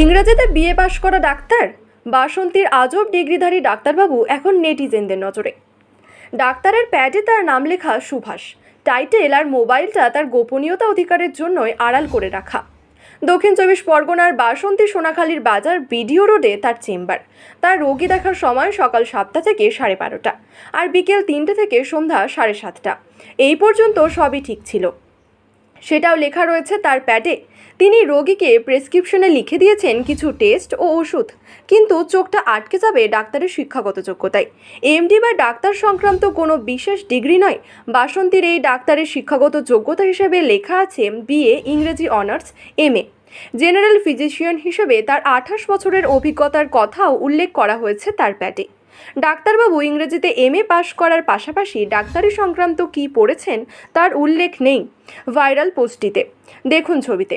ইংরেজিতে বিএ পাশ করা ডাক্তার? বাসন্তীর আজব ডিগ্রিধারী ডাক্তারবাবু এখন নেটিজেনদের নজরে। ডাক্তারের প্যাডে তার নাম লেখা সুভাষ। টাইটেল আর মোবাইলটা তার গোপনীয়তা অধিকারের জন্যই আড়াল করে রাখা। দক্ষিণ চব্বিশ পরগনার বাসন্তী সোনাখালীর বাজার বিডিও রোডে তার চেম্বার। তার রোগী দেখার সময় সকাল সাতটা থেকে সাড়ে বারোটা আর বিকেল তিনটে থেকে সন্ধ্যা সাড়ে সাতটা। এই পর্যন্ত সবই ঠিক ছিল। সেটাও লেখা রয়েছে তার প্যাডে। তিনি রোগীকে প্রেসক্রিপশনে লিখে দিয়েছেন কিছু টেস্ট ও ওষুধ, কিন্তু চোখটা আটকে যাবে ডাক্তারের শিক্ষাগত যোগ্যতায়। এমডি বা ডাক্তার সংক্রান্ত কোনো বিশেষ ডিগ্রি নয়, বাসন্তীর এই ডাক্তারের শিক্ষাগত যোগ্যতা হিসেবে লেখা আছে বিএ ইংরেজি honours, M A. General physician হিসেবে তার আঠাশ বছরের অভিজ্ঞতার কথাও উল্লেখ করা হয়েছে তার প্যাটে। ডাক্তারবাবু ইংরেজিতে এম এ পাশ করার পাশাপাশি ডাক্তারি সংক্রান্ত কী পড়েছেন তার উল্লেখ নেই ভাইরাল পোস্টটিতে। দেখুন ছবিতে।